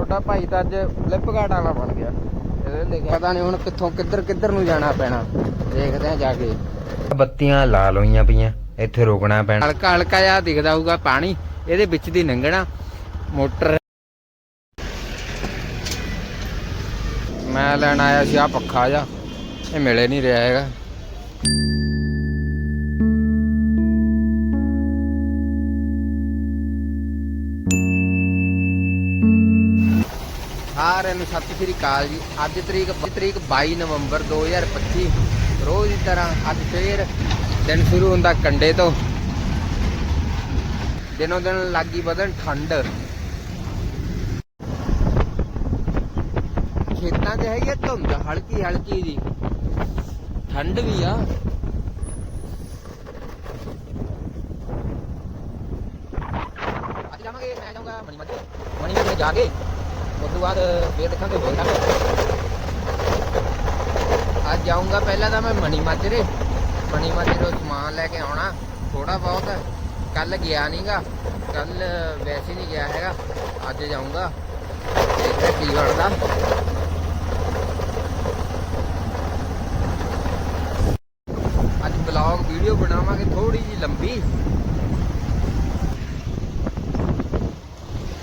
ਤੁਹਾਡਾ ਭਾਈ ਤਾਂ ਅੱਜ ਫਲਿੱਪਕਾਰਟ ਵਾਲਾ ਬਣ ਗਿਆ। ਇਹਦੇ ਲਿਖਿਆ। ਪਤਾ ਨਹੀਂ ਹੁਣ ਕਿੱਥੋਂ ਕਿੱਧਰ ਕਿੱਧਰ ਨੂੰ ਜਾਣਾ ਪੈਣਾ। ਦੇਖਦੇ ਆ ਜਾ ਕੇ। ਬੱਤੀਆਂ ਲਾਲ ਹੋਈਆਂ ਪਈਆਂ ਇੱਥੇ ਰੋਕਣਾ ਪੈਣਾ। ਹਲਕਾ ਹਲਕਾ ਜਿਹਾ ਦਿਖਦਾ ਹੋਊਗਾ ਪਾਣੀ ਇਹਦੇ ਵਿੱਚ ਦੀ ਲੰਘਣਾ ਮੋਟਰ। ਮੈਂ ਲੈਣ ਆਇਆ ਸੀ ਆ ਪੱਖਾ ਜਾ ਇਹ ਮਿਲੇ ਨਹੀਂ ਰਿਹਾ ਹੈਗਾ। ਸਾਰਿਆਂ ਨੂੰ ਸਤਿ ਸ੍ਰੀ ਅਕਾਲ ਜੀ। ਅੱਜ ਤਰੀਕ ਤਰੀਕ 22 ਨਵੰਬਰ 2025 ਰੋਜ਼ ਦੀ ਤਰ੍ਹਾਂ ਅੱਜ ਫੇਰ ਦਿਨ ਸ਼ੁਰੂ ਹੁੰਦਾ ਕੰਡੇ ਤੋਂ। ਦਿਨੋਂ ਦਿਨ ਲੱਗੀ ਵਧਣ ਠੰਡ। ਖੇਤਾਂ 'ਚ ਹੈਗੀ ਆ ਧੁੰਦ, ਹਲਕੀ ਹਲਕੀ ਜੀ। ਠੰਡ ਵੀ ਆ। ਅੱਜ ਜਾਵਾਂਗੇ, ਮੈਂ ਜਾਊਂਗਾ ਮਣੀ ਮੱਝ ਮਣੀ ਮੱਝ ਜਾ ਕੇ ਉਸ ਤੋਂ ਬਾਅਦ ਫੇਰ ਦੇਖਾਂਗੇ ਹੋਰ ਕੰਮ ਅੱਜ ਜਾਊਂਗਾ ਪਹਿਲਾਂ ਤਾਂ ਮੈਂ ਮਣੀ ਮਾਜਰੇ। ਮਣੀ ਮਾਜਰੇ ਸਮਾਨ ਲੈ ਕੇ ਆਉਣਾ ਥੋੜਾ ਬਹੁਤ। ਕੱਲ ਗਿਆ ਨਹੀਂਗਾ ਕੱਲ ਵੈਸੇ ਨਹੀਂ ਗਿਆ ਹੈਗਾ। ਅੱਜ ਜਾਊਂਗਾ। ਦੇਖਦੇ ਕੀ ਬਣਦਾ। ਅੱਜ ਬਲੌਗ ਵੀਡੀਓ ਬਣਾਵਾਂਗੇ ਥੋੜੀ ਜੀ ਲੰਬੀ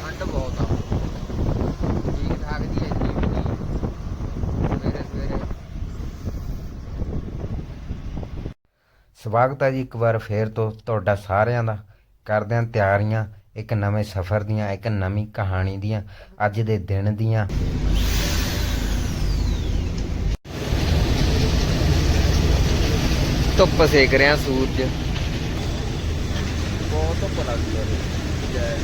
ਠੰਡ ਬਹੁਤ ਆ ਠੀਕ ਠਾਕ ਦੀ ਇੰਨੀ ਵੀ ਨਹੀਂ ਸਵੇਰੇ ਸਵੇਰੇ ਸਵਾਗਤ ਹੈ ਜੀ ਇੱਕ ਵਾਰ ਫੇਰ ਤੋਂ ਤੁਹਾਡਾ ਸਾਰਿਆਂ ਦਾ। ਕਰਦੇ ਹਾਂ ਤਿਆਰੀਆਂ ਇੱਕ ਨਵੇਂ ਸਫ਼ਰ ਦੀਆਂ ਇੱਕ ਨਵੀਂ ਕਹਾਣੀ ਦੀਆਂ ਅੱਜ ਦੇ ਦਿਨ ਦੀਆਂ। ਧੁੱਪ ਸੇਕ ਰਿਹਾ ਸੂਰਜ। ਬਹੁਤ ਧੁੱਪ ਲੱਗਦੀ ਹੈ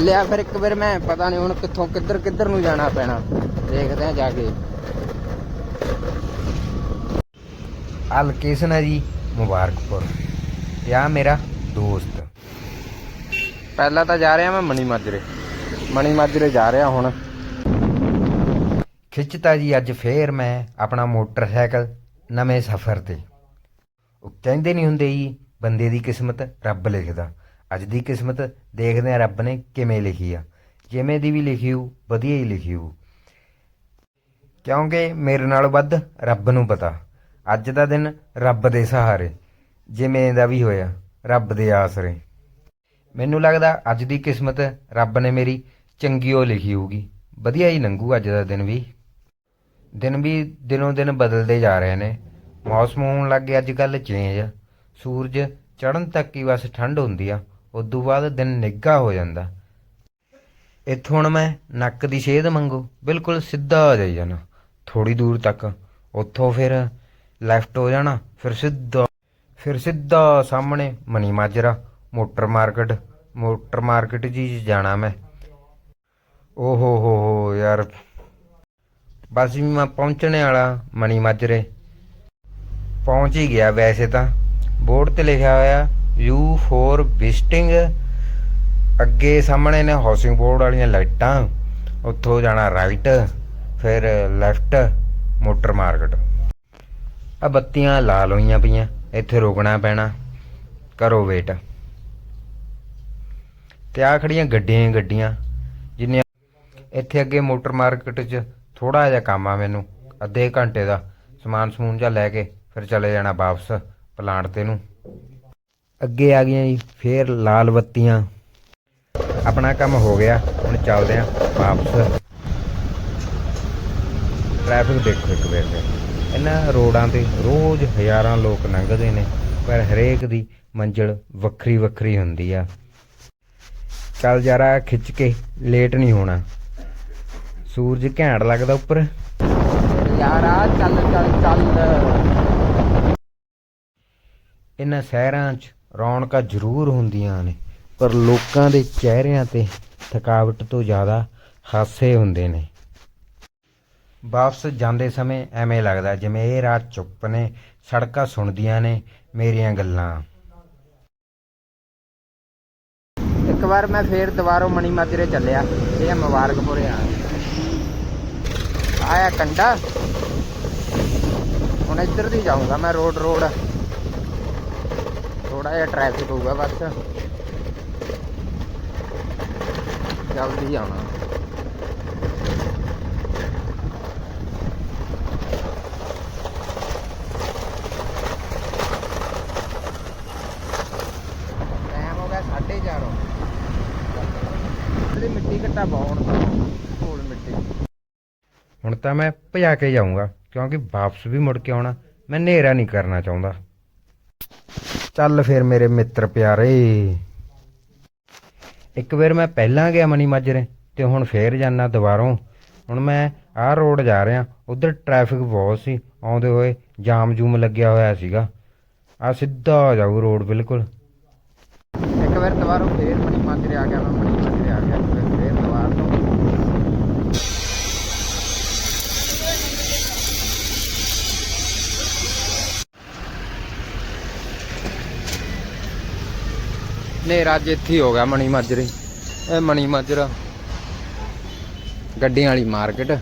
ਲਿਆ ਫਿਰ ਇੱਕ ਵਾਰ ਮੈਂ ਪਤਾ ਨਹੀਂ ਹੁਣ ਕਿੱਥੋਂ ਕਿੱਧਰ ਕਿੱਧਰ ਨੂੰ ਜਾਣਾ ਪੈਣਾ। ਦੇਖਦੇ ਆ ਜਾ ਕੇ। ਆ ਲੋਕੇਸ਼ਨ ਹੈ ਜੀ ਮੁਬਾਰਕਪੁਰ। ਤੇ ਆ ਮੇਰਾ ਦੋਸਤ। ਪਹਿਲਾਂ ਤਾਂ ਜਾ ਰਿਹਾ ਮੈਂ ਮਣੀ ਮਾਜਰੇ। ਮਣੀ ਮਾਜਰੇ ਜਾ ਰਿਹਾ ਹੁਣ। ਖਿੱਚਤਾ ਜੀ ਅੱਜ ਫੇਰ ਮੈਂ ਆਪਣਾ ਮੋਟਰਸਾਈਕਲ ਨਵੇਂ ਸਫ਼ਰ ਤੇ। ਉਹ ਕਹਿੰਦੇ ਨਹੀਂ ਹੁੰਦੇ ਜੀ ਬੰਦੇ ਦੀ ਕਿਸਮਤ ਰੱਬ ਲਿਖਦਾ। ਅੱਜ ਦੀ ਕਿਸਮਤ ਦੇਖਦੇ ਆ ਰੱਬ ਨੇ ਕਿਵੇਂ ਲਿਖੀ ਆ। ਜਿਵੇਂ ਦੀ ਵੀ ਲਿਖੀ ਹੋ ਵਧੀਆ ਹੀ ਲਿਖੀ ਹੋ ਕਿਉਂਕਿ ਮੇਰੇ ਨਾਲ ਵੱਧ ਰੱਬ ਨੂੰ ਪਤਾ। ਅੱਜ ਦਾ ਦਿਨ ਰੱਬ ਦੇ ਸਹਾਰੇ, ਜਿਵੇਂ ਦਾ ਵੀ ਹੋਇਆ, ਰੱਬ ਦੇ ਆਸਰੇ। ਮੈਨੂੰ ਲੱਗਦਾ ਅੱਜ ਦੀ ਕਿਸਮਤ ਰੱਬ ਨੇ ਮੇਰੀ ਚੰਗੀ ਓ ਲਿਖੀ ਹੋਊਗੀ। ਵਧੀਆ ਹੀ ਲੰਘੂ ਅੱਜ ਦਾ ਦਿਨ ਵੀ। ਦਿਨ ਵੀ ਦਿਨੋਂ ਦਿਨ ਬਦਲਦੇ ਜਾ ਰਹੇ ਨੇ। ਮੌਸਮ ਹੋਣ ਲੱਗ ਗਿਆ ਅੱਜ ਕੱਲ ਚੇਂਜ ਸੂਰਜ ਚੜ੍ਹਨ ਤੱਕ ਹੀ ਬਸ ਠੰਡ ਹੁੰਦੀ ਆ, ਉਦੋਂ ਬਾਅਦ ਦਿਨ ਨਿੱਘਾ ਹੋ ਜਾਂਦਾ। ਇੱਥੋਂ ਹੁਣ ਮੈਂ ਨੱਕ ਦੀ ਸੇਧ ਮੰਗੂ, ਬਿਲਕੁਲ ਸਿੱਧਾ ਹੋ ਜਾਈ ਜਾਣਾ ਥੋੜੀ ਦੂਰ ਤੱਕ, ਉੱਥੋਂ ਫਿਰ ਲੈਫਟ ਹੋ ਜਾਣਾ, ਫਿਰ ਸਿੱਧਾ ਫਿਰ ਸਿੱਧਾ ਸਾਹਮਣੇ Mani Majra, motor market motor market ਜੀ ਜਾਣਾ ਮੈਂ। ਓ ਹੋ ਹੋ ਹੋ ਯਾਰ, ਬਸ ਵੀ ਮੈਂ ਪਹੁੰਚਣੇ ਵਾਲਾ ਮਨੀ ਮਾਜਰੇ। ਪਹੁੰਚ ਹੀ ਗਿਆ ਵੈਸੇ ਤਾਂ। ਬੋਰਡ ਤੇ ਲਿਖਿਆ ਹੋਇਆ, ਯੂ ਫੋਰ ਵਿਜ਼ਿਟਿੰਗ। ਅੱਗੇ ਸਾਹਮਣੇ ਨੇ ਹਾਊਸਿੰਗ ਬੋਰਡ ਵਾਲੀਆਂ ਲਾਈਟਾਂ। ਉੱਥੋਂ ਜਾਣਾ ਰਾਈਟ, ਫਿਰ ਲੈਫਟ, ਮੋਟਰ ਮਾਰਕੀਟ। ਆ ਬੱਤੀਆਂ ਲਾਲ ਹੋਈਆਂ ਪਈਆਂ, ਇੱਥੇ ਰੁਕਣਾ ਪੈਣਾ। ਕਰੋ ਵੇਟ ਤੇ ਆ ਖੜੀਆਂ ਗੱਡੀਆਂ ਗੱਡੀਆਂ, ਜਿੰਨੀਆਂ ਇੱਥੇ ਅੱਗੇ ਮੋਟਰ ਮਾਰਕੀਟ 'ਚ ਥੋੜਾ ਜਿਹਾ ਕੰਮ ਆ ਮੈਨੂੰ, ਅੱਧੇ ਘੰਟੇ ਦਾ ਸਮਾਨ ਸਮੂਨ ਜਿਹਾ ਲੈ ਕੇ ਫਿਰ ਚਲੇ ਜਾਣਾ ਵਾਪਸ ਪਲਾਂਟ ਤੇ ਨੂੰ। ਅੱਗੇ ਆ ਗਈਆਂ ਜੀ, ਫੇਰ ਲਾਲ ਬੱਤੀਆਂ। ਆਪਣਾ ਕੰਮ ਹੋ ਗਿਆ, ਹੁਣ ਚੱਲਦੇ ਆਂ ਵਾਪਸ। ਟ੍ਰੈਫਿਕ ਦੇਖੋ ਇੱਕ ਵਾਰ ਤੇ ਇਹਨਾਂ ਰੋਡਾਂ ਤੇ ਰੋਜ਼ ਹਜ਼ਾਰਾਂ ਲੋਕ ਲੰਘਦੇ ਨੇ ਪਰ ਹਰੇਕ ਦੀ ਮੰਜ਼ਿਲ ਵੱਖਰੀ ਵੱਖਰੀ ਹੁੰਦੀ ਆ। ਚੱਲ ਜਰਾ ਖਿੱਚ ਕੇ ਲੇਟ ਨਹੀਂ ਹੋਣਾ। ਸੂਰਜ ਘੈਂਟ ਲੱਗਦਾ ਉੱਪਰ। ਯਾਰਾ ਚੱਲ ਚੱਲ ਚੱਲ। ਇਹਨਾਂ ਸ਼ਹਿਰਾਂ 'ਚ ਰੌਣਕਾਂ ਜ਼ਰੂਰ ਹੁੰਦੀਆਂ ਨੇ ਪਰ ਲੋਕਾਂ ਦੇ ਚਿਹਰਿਆਂ ਤੇ ਥਕਾਵਟ ਤੋਂ ਜ਼ਿਆਦਾ ਹਾਸੇ ਹੁੰਦੇ ਨੇ। ਵਾਪਸ ਜਾਂਦੇ ਸਮੇਂ ਐਵੇਂ ਲੱਗਦਾ ਜਿਵੇਂ ਇਹ ਰਾਤ ਚੁੱਪ ਨੇ, ਸੜਕਾਂ ਸੁਣਦੀਆਂ ਨੇ ਮੇਰੀਆਂ ਗੱਲਾਂ। ਇੱਕ ਵਾਰ ਮੈਂ ਫੇਰ ਦੁਬਾਰਾ ਮਣੀ ਮਾਜਰੇ ਚੱਲਿਆ, ਇਹ ਆ ਮੁਬਾਰਕਪੁਰ ਆ। ਆਇਆ ਕੰਡਾ। ਹੁਣ ਇੱਧਰ ਦੀ ਜਾਊਂਗਾ ਮੈਂ ਰੋਡ ਰੋਡ। ਥੋੜਾ ਜਿਹਾ ਟ੍ਰੈਫਿਕ ਹੋਊਗਾ ਬਸ। ਜਲਦੀ ਆਉਣਾ ਟਾਈਮ ਹੋ ਗਿਆ 4:30 ਤਾਂ ਧੂਲ ਮਿੱਟੀ। ਹੁਣ ਤਾਂ ਮੈਂ ਭਜਾ ਕੇ ਜਾਊਂਗਾ ਕਿਉਂਕਿ ਵਾਪਸ ਵੀ ਮੁੜ ਕੇ ਆਉਣਾ ਮੈਂ ਨੇਰਾ ਨਹੀਂ ਕਰਨਾ ਚਾਹੁੰਦਾ। ਚੱਲ ਫਿਰ ਮੇਰੇ ਮਿੱਤਰ ਪਿਆਰੇ। ਇੱਕ ਵਾਰ ਮੈਂ ਪਹਿਲਾਂ ਗਿਆ ਮਣੀ ਮਾਜਰੇ ਤੇ ਹੁਣ ਫੇਰ ਜਾਣਾ ਦੁਬਾਰੋਂ। ਹੁਣ ਮੈਂ ਆਹ ਰੋਡ ਜਾ ਰਿਹਾ ਉਧਰ ਟ੍ਰੈਫਿਕ ਬਹੁਤ ਸੀ ਆਉਂਦੇ ਹੋਏ ਜਾਮ ਜੂਮ ਲੱਗਿਆ ਹੋਇਆ ਸੀਗਾ। ਆ ਸਿੱਧਾ ਜਾਊ ਰੋਡ ਬਿਲਕੁਲ। ਇੱਕ ਵਾਰ ਦੁਬਾਰੋਂ ਫੇਰ ਮਣੀ ਮਾਜਰੇ ਆ ਗਿਆ ਮੈਂ ਮਣੀ ਮਾਜਰੇ ਆ ਗਿਆ। ਨੇਰਾ ਅੱਜ ਇੱਥੇ ਹੀ ਹੋ ਗਿਆ ਮਣੀ ਮਾਜਰੇ। ਇਹ ਮਣੀ ਮਾਜਰਾ। ਗੱਡੀਆਂ ਵਾਲੀ ਮਾਰਕੀਟ।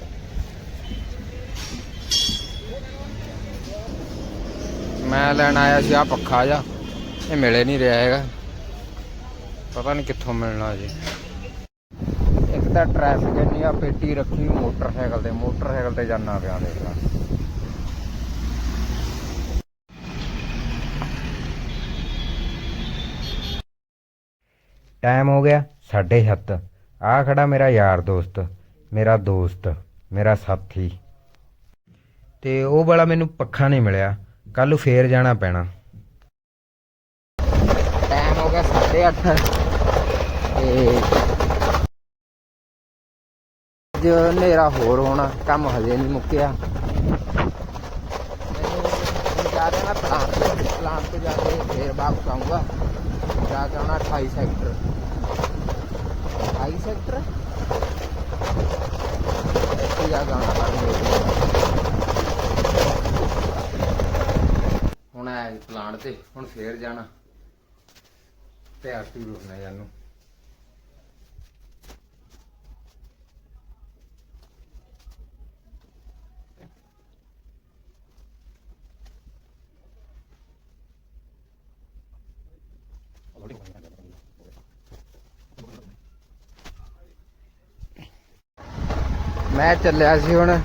ਮੈਂ ਲੈਣ ਆਇਆ ਸੀ ਆ ਪੱਖਾ ਜਾ ਇਹ ਮਿਲੇ ਨਹੀਂ ਰਿਹਾ ਹੈਗਾ। ਪਤਾ ਨਹੀਂ ਕਿੱਥੋਂ ਮਿਲਣਾ ਜੀ। ਇੱਕ ਤਾਂ ਟ੍ਰੈਫਿਕ ਇੰਨੀ ਆ, ਪੇਟੀ ਰੱਖੀ ਮੋਟਰਸਾਈਕਲ ਤੇ ਮੋਟਰਸਾਈਕਲ ਤੇ ਜਾਣਾ ਪਿਆ ਦੇਖ ਲਾ। ਟਾਈਮ ਹੋ ਗਿਆ 7:30 ਆ ਖੜਾ ਮੇਰਾ ਯਾਰ ਦੋਸਤ, ਮੇਰਾ ਦੋਸਤ, ਮੇਰਾ ਸਾਥੀ। ਤੇ ਉਹ ਵਾਲਾ ਮੈਨੂੰ ਪੱਖਾ ਨਹੀਂ ਮਿਲਿਆ। ਕੱਲ ਨੂੰ ਫੇਰ ਜਾਣਾ ਪੈਣਾ। ਟਾਈਮ ਹੋ ਗਿਆ 8:30 ਤੇ ਜੋ ਹਨੇਰਾ ਹੋਰ ਹੋਣਾ, ਕੰਮ ਹਜੇ ਨਹੀਂ ਮੁੱਕਿਆ। ਮੈਨੂੰ ਜਾ ਰਿਹਾ ਨਾ ਪਲਾਂਟ ਪਲਾਂਟ ਤੇ ਜਾ ਕੇ ਫੇਰ ਵਾਪਸ ਆਊਂਗਾ। ਜਾ ਕੇ ਆਉਣਾ 28 ਸੈਕਟਰ। 28 ਸੈਕਟਰ? ਇੱਥੇ ਜਾ ਕੇ ਆਉਣਾ ਹੁਣ ਆਇਆ ਪਲਾਂਟ ਤੇ, ਹੁਣ ਫੇਰ ਜਾਣਾ। ਤਿਆਰ ਤੂਰ ਹੋਣਾ ਜਾਨੂੰ। ਮੈਂ ਚੱਲਿਆ ਸੀ ਹੁਣ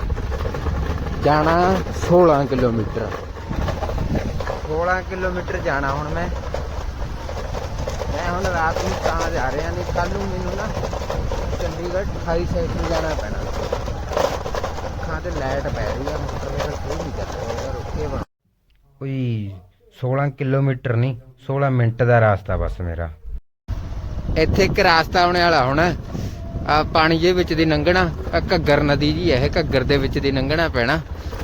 ਜਾਣਾ 16 ਕਿਲੋਮੀਟਰ। 16 ਕਿਲੋਮੀਟਰ ਜਾਣਾ ਹੁਣ ਮੈਂ। ਮੈਂ ਹੁਣ ਰਾਤ ਨੂੰ ਤਾਂ ਜਾ ਰਿਹਾ ਨਹੀਂ ਕੱਲ ਨੂੰ ਮੈਨੂੰ ਨਾ ਚੰਡੀਗੜ੍ਹ 28 ਸੈਕਟਰ ਜਾਣਾ ਪੈਣਾ। ਅੱਖਾਂ ਤੇ ਲਾਈਟ ਪੈ ਰਹੀ ਆ ਮੋਟਰ ਮੇਰਾ ਕੋਈ ਨਹੀਂ ਚੱਲ ਰਿਹਾ ਰੁਕੇ ਬਣਾ। ਕੋਈ 16 ਕਿਲੋਮੀਟਰ ਨਹੀਂ 16 ਮਿੰਟ ਦਾ ਰਾਸਤਾ ਬਸ ਮੇਰਾ। ਇੱਥੇ ਇੱਕ ਰਾਸਤਾ ਆਉਣੇ ਵਾਲਾ ਹੁਣ। ਪਾਣੀ ਦੇ ਵਿੱਚ ਦੀ ਲੰਘਣਾ ਘੱਗਰ ਨਦੀ ਜੀ ਇਹ ਘੱਗਰ ਦੇ ਵਿੱਚ ਦੀ ਲੰਘਣਾ ਪੈਣਾ।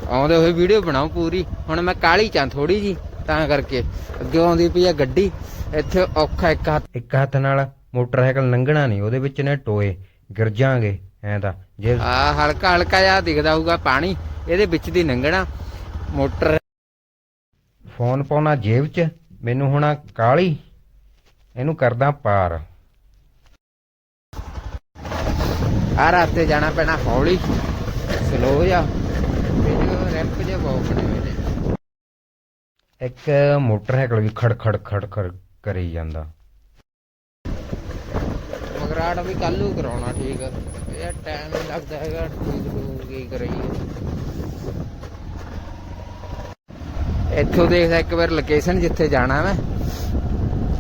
ਆਉਂਦੇ ਹੋਏ ਵੀਡੀਓ ਬਣਾਉ ਪੂਰੀ। ਹੁਣ ਮੈਂ ਕਾਲੀ ਚਾਂ ਥੋੜੀ ਜੀ ਤਾਂ ਕਰਕੇ। ਅੱਗੇ ਆਉਂਦੀ ਪਈ ਆ ਗੱਡੀ। ਇੱਥੇ ਔਖਾ ਇੱਕ ਹੱਥ ਇੱਕ ਹੱਥ ਨਾਲ ਮੋਟਰਸਾਈਕਲ ਲੰਘਣਾ ਨਹੀਂ ਉਹਦੇ ਵਿੱਚ ਨੇ ਟੋਏ। ਗਿਰ ਜਾਾਂਗੇ ਐਂ ਤਾਂ। ਜੇ ਆ ਹਲਕਾ ਹਲਕਾ ਜਿਹਾ ਦਿਖਦਾ ਹੋਊਗਾ ਪਾਣੀ ਇਹਦੇ ਵਿੱਚ ਦੀ ਲੰਘਣਾ ਮੋਟਰ ਫੋਨ ਪਾਉਣਾ ਜੇਬ 'ਚ ਮੈਨੂੰ ਹੁਣ ਕਾਲੀ ਇਹਨੂੰ ਕਰਦਾ ਪਾਰ। ਆ ਰਾਤੇ ਜਾਣਾ ਪੈਣਾ ਹੌਲੀ। ਸਲੋ ਜਾ ਵੀਡੀਓ ਰੈਂਪ ਜੇ ਬਹੁਤ ਬਣੇ ਹੋਏ ਨੇ। ਇੱਕ ਮੋਟਰਸਾਈਕਲ ਵੀ ਖੜ ਖੜ ਖੜ ਖੜ ਕਰੀ ਜਾਂਦਾ। ਮਗਰਾਟ ਵੀ ਕੱਲ ਨੂੰ ਕਰਾਉਣਾ ਠੀਕ ਇਹ ਟਾਈਮ ਲੱਗਦਾ ਹੈਗਾ ਠੀਕ ਹੋ ਕੀ ਕਰੀਏ। ਇੱਥੋਂ ਦੇਖਦਾ ਇੱਕ ਵਾਰ ਲੋਕੇਸ਼ਨ ਜਿੱਥੇ ਜਾਣਾ ਮੈਂ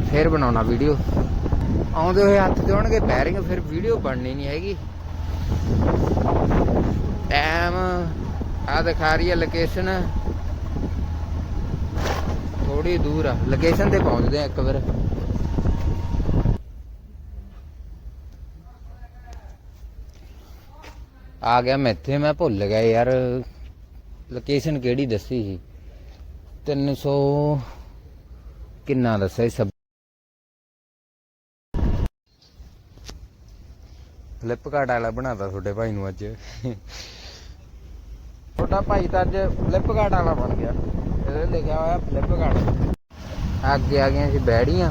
ਫਿਰ ਬਣਾਉਣਾ ਵੀਡੀਓ ਆਉਂਦੇ ਹੋਏ ਹੱਥ ਜੋੜਨਗੇ ਪੈਰਿੰਗ ਫਿਰ ਵੀਡੀਓ ਬਣਨੀ ਨਹੀਂ ਹੈਗੀ। ਟਾਈਮ ਆ ਦਿਖਾ ਰਹੀ ਹੈ ਲੋਕੇਸ਼ਨ ਥੋੜੀ ਦੂਰ ਆ। ਲੋਕੇਸ਼ਨ ਤੇ ਪਹੁੰਚਦੇ ਆ ਇੱਕ ਵਾਰ। ਆ ਗਿਆ ਮੈਂ ਇੱਥੇ, ਮੈਂ ਭੁੱਲ ਗਿਆ ਯਾਰ। ਲੋਕੇਸ਼ਨ ਕਿਹੜੀ ਦੱਸੀ ਸੀ? 300 ਕਿੰਨਾ ਦੱਸਿਆ ਸੀ? ਫਲਿੱਪਕਾਰਟ ਵਾਲਾ ਬਣਾਤਾ ਤੁਹਾਡੇ ਭਾਈ ਨੂੰ ਅੱਜ। ਤੁਹਾਡਾ ਭਾਈ ਤਾਂ ਅੱਜ ਫਲਿੱਪਕਾਰਟ ਵਾਲਾ ਬਣ ਗਿਆ। ਇਹਦੇ ਲਿਖਿਆ ਹੋਇਆ ਫਲਿੱਪਕਾਰਟ ਅੱਗੇ ਆ ਗਈਆਂ ਸੀ ਬੈੜੀਆਂ।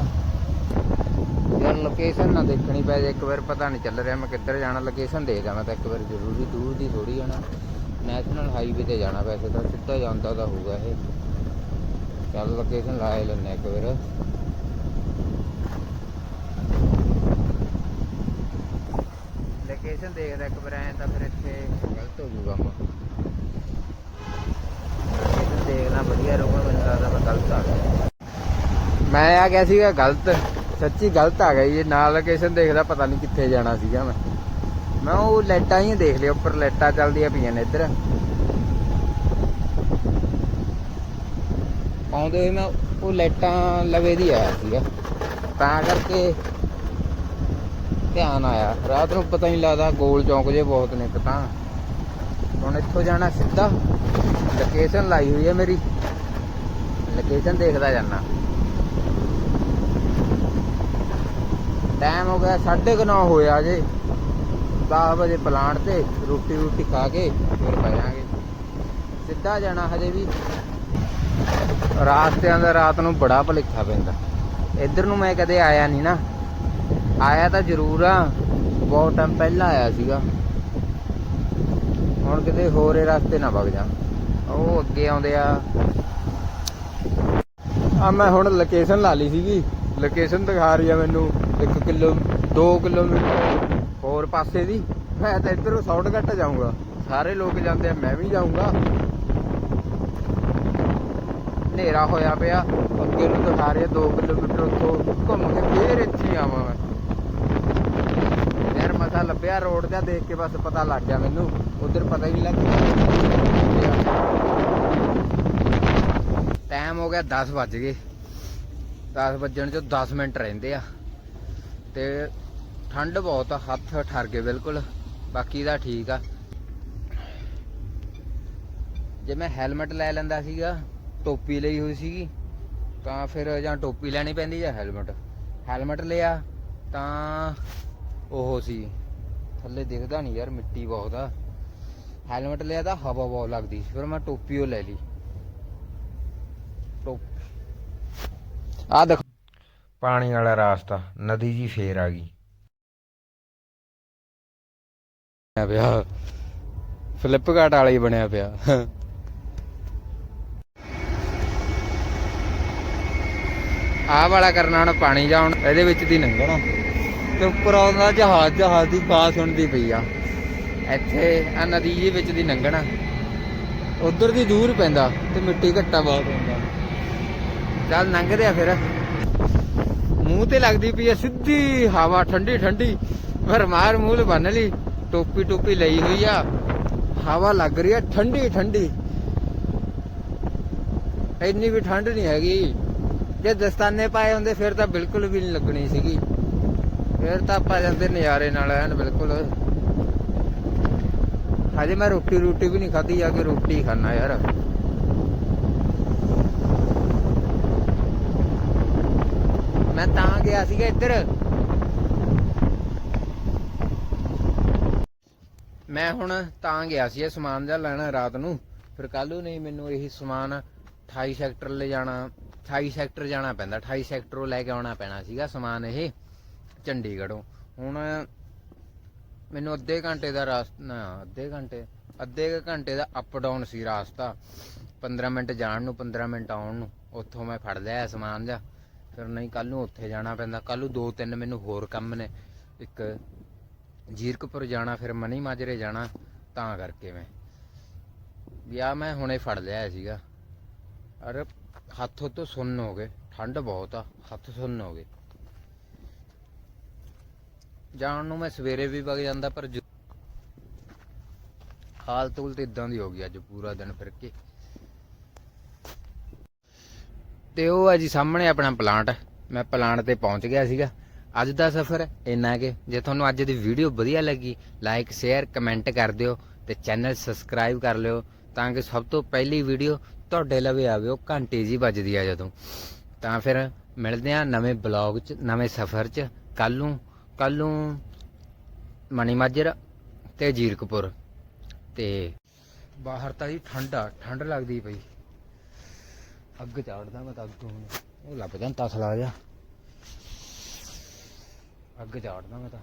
ਯਾਰ ਲੋਕੇਸ਼ਨ ਨਾ ਦੇਖਣੀ ਪੈ ਜੇ, ਇੱਕ ਵਾਰ ਪਤਾ ਨਹੀਂ ਚੱਲ ਰਿਹਾ ਮੈਂ ਕਿੱਧਰ ਜਾਣਾ ਲੋਕੇਸ਼ਨ ਦੇ ਜਾਵਾਂ ਤਾਂ ਇੱਕ ਵਾਰ ਜ਼ਰੂਰੀ ਦੂਰ ਦੀ ਥੋੜੀ ਜਾਣਾ ਨੈਸ਼ਨਲ ਹਾਈਵੇ ਤੇ ਜਾਣਾ ਵੈਸੇ ਤਾਂ, ਸਿੱਧਾ ਜਾਂਦਾ ਤਾਂ ਹੋਊਗਾ ਇਹ। ਚੱਲ ਲੋਕੇਸ਼ਨ ਲਾ ਲੈਣੇ ਇੱਕ ਵਾਰ। ਲੋਕੇਸ਼ਨ ਦੇਖਦਾ ਇੱਕ ਵਾਰ ਐ ਤਾਂ ਫਿਰ ਇੱਥੇ ਗਲਤ ਹੋ ਜੂਗਾ ਕੰਮ। ਦੇਖਣਾ ਵਧੀਆ ਰਹੂਗਾ ਮੈਨੂੰ ਲੱਗਦਾ ਮੈਂ ਗਲਤ ਆ ਗਿਆ। ਮੈਂ ਆ ਗਿਆ ਸੀਗਾ ਗਲਤ। ਸੱਚੀ ਗਲਤ ਆ ਗਿਆ ਜੀ। ਨਾਲ ਲੋਕੇਸ਼ਨ ਦੇਖਦਾ ਪਤਾ ਨਹੀਂ ਕਿੱਥੇ ਜਾਣਾ ਸੀਗਾ ਮੈਂ। ਮੈਂ ਉਹ ਲਾਈਟਾਂ ਹੀ ਦੇਖ ਲਿਆ ਉੱਪਰ ਲਾਈਟਾਂ ਚੱਲਦੀਆਂ ਪਈਆਂ ਨੇ ਇੱਧਰ। ਆਉਂਦੇ ਹੋਏ ਮੈਂ ਉਹ ਲਾਈਟਾਂ ਲਵੇ ਦੀ ਆਇਆ ਸੀਗਾ। ਤਾਂ ਕਰਕੇ ਧਿਆਨ ਆਇਆ। ਰਾਤ ਨੂੰ ਪਤਾ ਨਹੀਂ ਲੱਗਦਾ, ਗੋਲ ਚੌਂਕ ਜੇ ਬਹੁਤ ਨੇ ਇੱਕ ਤਾਂ। ਹੁਣ ਇੱਥੋਂ ਜਾਣਾ ਸਿੱਧਾ। ਲੋਕੇਸ਼ਨ ਲਾਈ ਹੋਈ ਹੈ ਮੇਰੀ। ਲੋਕੇਸ਼ਨ ਦੇਖਦਾ ਜਾਣਾ ਟਾਈਮ ਹੋ ਗਿਆ 9:30 ਹੋਇਆ ਜੇ 10 ਵਜੇ ਪਲਾਂਟ ਤੇ ਰੋਟੀ ਰੋਟੀ ਖਾ ਕੇ ਫਿਰ ਪੈ ਸਿੱਧਾ ਜਾਣਾ ਹਜੇ ਵੀ। ਰਾਸਤਿਆਂ ਦਾ ਰਾਤ ਨੂੰ ਬੜਾ ਭਲੇਖਾ ਪੈਂਦਾ। ਇੱਧਰ ਨੂੰ ਮੈਂ ਕਦੇ ਆਇਆ ਨਹੀਂ ਨਾ। ਆਇਆ ਤਾਂ ਜ਼ਰੂਰ ਆ। ਬਹੁਤ ਟਾਈਮ ਪਹਿਲਾਂ ਆਇਆ ਸੀਗਾ। ਹੁਣ ਕਿਤੇ ਹੋਰੇ ਰਸਤੇ ਨਾ ਵਗ ਜਾ ਉਹ ਅੱਗੇ ਆਉਂਦੇ ਆ। ਆ ਮੈਂ ਹੁਣ ਲੋਕੇਸ਼ਨ ਲਾ ਲਈ ਸੀਗੀ। ਲੋਕੇਸ਼ਨ ਦਿਖਾ ਰਹੀ ਆ ਮੈਨੂੰ। 1 ਕਿਲੋ 2 ਕਿਲੋਮੀਟਰ ਹੋਰ ਪਾਸੇ ਦੀ। ਮੈਂ ਤਾਂ ਇੱਧਰੋਂ ਸ਼ਾਰਟਕੱਟ ਜਾਊਂਗਾ। ਸਾਰੇ ਲੋਕ ਜਾਂਦੇ ਆ, ਮੈਂ ਵੀ ਜਾਊਂਗਾ। ਹਨੇਰਾ ਹੋਇਆ ਪਿਆ। ਅੱਗੇ ਨੂੰ ਦਿਖਾ ਰਿਹਾ 2 ਕਿਲੋਮੀਟਰ ਉੱਥੋਂ। ਘੁੰਮ ਕੇ ਫੇਰ ਇੱਥੇ ਆਵਾਂ ਮੈਂ। ਯਾਰ ਲੱਭਿਆ, ਰੋਡ ਦਾ ਦੇਖ ਕੇ ਬਸ ਪਤਾ ਲੱਗ ਗਿਆ ਮੈਨੂੰ। ਉਧਰ ਪਤਾ ਹੀ ਨਹੀਂ ਲੱਗਿਆ ਟਾਈਮ ਹੋ ਗਿਆ 10 ਵੱਜ ਗਏ। 10 ਵੱਜਣ ਚ 10 ਮਿੰਟ ਰਹਿੰਦੇ ਆ। ਤੇ ਠੰਡ ਬਹੁਤ ਆ, ਹੱਥ ਠਰ ਗਏ ਬਿਲਕੁਲ। ਬਾਕੀ ਦਾ ਠੀਕ ਆ। ਜੇ ਮੈਂ ਹੈਲਮਟ ਲੈ ਲੈਂਦਾ ਸੀਗਾ, ਟੋਪੀ ਲਈ ਹੋਈ ਸੀਗੀ, ਤਾਂ ਫਿਰ ਜਾਂ ਟੋਪੀ ਲੈਣੀ ਪੈਂਦੀ ਜਾਂ ਹੈਲਮਟ। ਹੈਲਮਟ ਲਿਆ, ਤਾਂ ਉਹ ਸੀ। ਥੱਲੇ ਦਿਖਦਾ ਨਹੀਂ ਯਾਰ ਮਿੱਟੀ ਬਹੁਤ ਆ। ਹੈਲਮਟ ਲਿਆ ਤਾਂ ਹਵਾ ਬਹੁਤ ਲੱਗਦੀ ਸੀ ਫਿਰ ਮੈਂ ਟੋਪੀ ਉਹ ਲੈ ਲਈ। ਟੋਪ ਆ ਦੇਖ ਪਾਣੀ ਵਾਲਾ ਰਾਸਤਾ ਨਦੀ ਜੀ ਫੇਰ ਆ ਗਈ। ਬਣਿਆ ਪਿਆ। ਫਲਿੱਪਕਾਰਟ ਵਾਲਾ ਹੀ ਬਣਿਆ ਪਿਆ। ਆਹ ਵਾਲਾ ਕਰਨਾ ਹੁਣ ਪਾਣੀ ਜਾਉਣ ਇਹਦੇ ਵਿੱਚ ਦੀ ਲੰਘਣਾ ਤੇ ਉੱਪਰ ਆਉਂਦਾ ਜਹਾਜ਼ ਜਹਾਜ਼ ਦੀ ਬਾਤ ਸੁਣਦੀ ਪਈ ਆ। ਇੱਥੇ ਆ ਨਦੀ ਦੇ ਵਿੱਚ ਦੀ ਲੰਘਣਾ। ਉਧਰ ਦੀ ਦੂਰ ਪੈਂਦਾ ਤੇ ਮਿੱਟੀ ਘੱਟਾ ਬਹੁਤ ਹੁੰਦਾ। ਚੱਲ ਲੰਘਦੇ ਆ ਫਿਰ। ਮੂੰਹ ਤੇ ਲੱਗਦੀ ਪਈ ਆ ਸਿੱਧੀ ਹਵਾ, ਠੰਡੀ ਠੰਡੀ। ਪਰ ਮਾਰ ਮੂੰਹ ਬੰਨ ਲਈ, ਟੋਪੀ ਟੋਪੀ ਲਈ ਹੋਈ ਆ। ਹਵਾ ਲੱਗ ਰਹੀ ਆ ਠੰਡੀ ਠੰਡੀ। ਇੰਨੀ ਵੀ ਠੰਡ ਨਹੀਂ ਹੈਗੀ। ਜੇ ਦਸਤਾਨੇ ਪਾਏ ਹੁੰਦੇ ਫਿਰ ਤਾਂ ਬਿਲਕੁਲ ਵੀ ਨਹੀਂ ਲੱਗਣੀ ਸੀਗੀ। ਫਿਰ ਤਾਂ ਆਪਾਂ ਜਾਂਦੇ ਨਜ਼ਾਰੇ ਨਾਲ, ਐਨ ਬਿਲਕੁਲ। ਹਜੇ ਮੈਂ ਰੋਟੀ ਰੋਟੀ ਵੀ ਨਹੀਂ ਖਾਧੀ, ਜਾ ਕੇ ਰੋਟੀ ਖਾਣਾ ਯਾਰ। ਮੈਂ ਤਾਂ ਗਿਆ ਸੀਗਾ ਇੱਧਰ। ਮੈਂ ਹੁਣ ਤਾਂ ਗਿਆ ਸੀ ਇਹ ਸਮਾਨ ਜਿਹਾ ਲੈਣਾ ਰਾਤ ਨੂੰ। ਫਿਰ ਕੱਲੂ ਨਹੀਂ, ਮੈਨੂੰ ਇਹੀ ਸਮਾਨ 28 ਸੈਕਟਰ ਲੈ ਜਾਣਾ 28 ਸੈਕਟਰ ਜਾਣਾ ਪੈਂਦਾ 28 ਸੈਕਟਰੋਂ ਲੈ ਕੇ ਆਉਣਾ ਪੈਣਾ ਸੀਗਾ ਸਮਾਨ ਇਹ। ਚੰਡੀਗੜ੍ਹੋਂ। ਹੁਣ ਮੈਨੂੰ ਅੱਧੇ ਘੰਟੇ ਦਾ ਰਾਸਤਾ ਅੱਧੇ ਘੰਟੇ ਅੱਧੇ ਘੰਟੇ ਦਾ ਅਪ ਡਾਊਨ ਸੀ ਰਾਸਤਾ। 15 ਮਿੰਟ ਜਾਣ ਨੂੰ 15 ਮਿੰਟ ਆਉਣ ਨੂੰ। ਉੱਥੋਂ ਮੈਂ ਫੜ ਲਿਆ ਸਮਾਨ ਜਾ। ਫਿਰ ਨਹੀਂ ਕੱਲ ਨੂੰ ਉੱਥੇ ਜਾਣਾ ਪੈਂਦਾ। ਕੱਲ ਨੂੰ ਦੋ ਤਿੰਨ ਮੈਨੂੰ ਹੋਰ ਕੰਮ ਨੇ। ਇੱਕ ਜੀਰਕਪੁਰ ਜਾਣਾ, ਫਿਰ ਮਨੀ ਮਾਜਰੇ ਜਾਣਾ, ਤਾਂ ਕਰਕੇ ਮੈਂ। ਵਿਆਹ ਮੈਂ ਹੁਣੇ ਫੜ ਲਿਆ ਸੀਗਾ। ਅਰੇ, ਹੱਥ ਤੋਂ ਸੁੰਨ ਹੋ ਗਏ। ਠੰਡ ਬਹੁਤ ਆ, ਹੱਥ ਸੁੰਨ ਹੋ ਗਏ। ਜਾਣ ਨੂੰ ਮੈਂ ਸਵੇਰੇ ਵੀ ਵਗ ਜਾਂਦਾ, ਪਰ ਹਾਲਤ ਉਲਟ ਇਦਾਂ ਦੀ ਹੋ ਗਈ ਅੱਜ ਪੂਰਾ ਦਿਨ ਫਿਰ ਕੇ। ਤੇ ਉਹ ਆ ਜੀ ਸਾਹਮਣੇ ਆਪਣਾ ਪਲਾਂਟ ਮੈਂ ਪਲਾਂਟ ਤੇ ਪਹੁੰਚ ਗਿਆ ਸੀਗਾ। ਅੱਜ ਦਾ ਸਫ਼ਰ ਇੰਨਾ ਕਿ ਜੇ ਤੁਹਾਨੂੰ ਅੱਜ ਦੀ ਵੀਡੀਓ ਵਧੀਆ ਲੱਗੀ ਲਾਈਕ ਸ਼ੇਅਰ ਕਮੈਂਟ ਕਰ ਦਿਓ ਤੇ ਚੈਨਲ ਸਬਸਕ੍ਰਾਈਬ ਕਰ ਲਿਓ ਤਾਂ ਕਿ ਸਭ ਤੋਂ ਪਹਿਲੀ ਵੀਡੀਓ ਤੁਹਾਡੇ ਲਵੇ ਆਵੇ, ਉਹ ਘੰਟੇ ਜੀ ਵੱਜਦੀ ਆ ਜਦੋਂ। ਤਾਂ ਫਿਰ ਮਿਲਦੇ ਆ ਨਵੇਂ ਬਲੌਗ 'ਚ, ਨਵੇਂ ਸਫ਼ਰ 'ਚ। ਕੱਲ ਨੂੰ ਕੱਲ ਨੂੰ ਮਣੀ ਮਾਜਰ ਤੇ ਜੀਰਕਪੁਰ ਤੇ ਬਾਹਰ ਤਾਂ ਜੀ ਠੰਡਾ ਠੰਡ ਲੱਗਦੀ ਪਈ। ਅੱਗ ਚਾੜਦਾ ਮੈਂ ਤਾਂ ਅੱਗ। ਹੁਣ ਉਹ ਲੱਭ ਜਾਂ ਤਸਲਾ ਜਾ ਅੱਗ ਚਾੜਦਾ ਮੈਂ ਤਾਂ।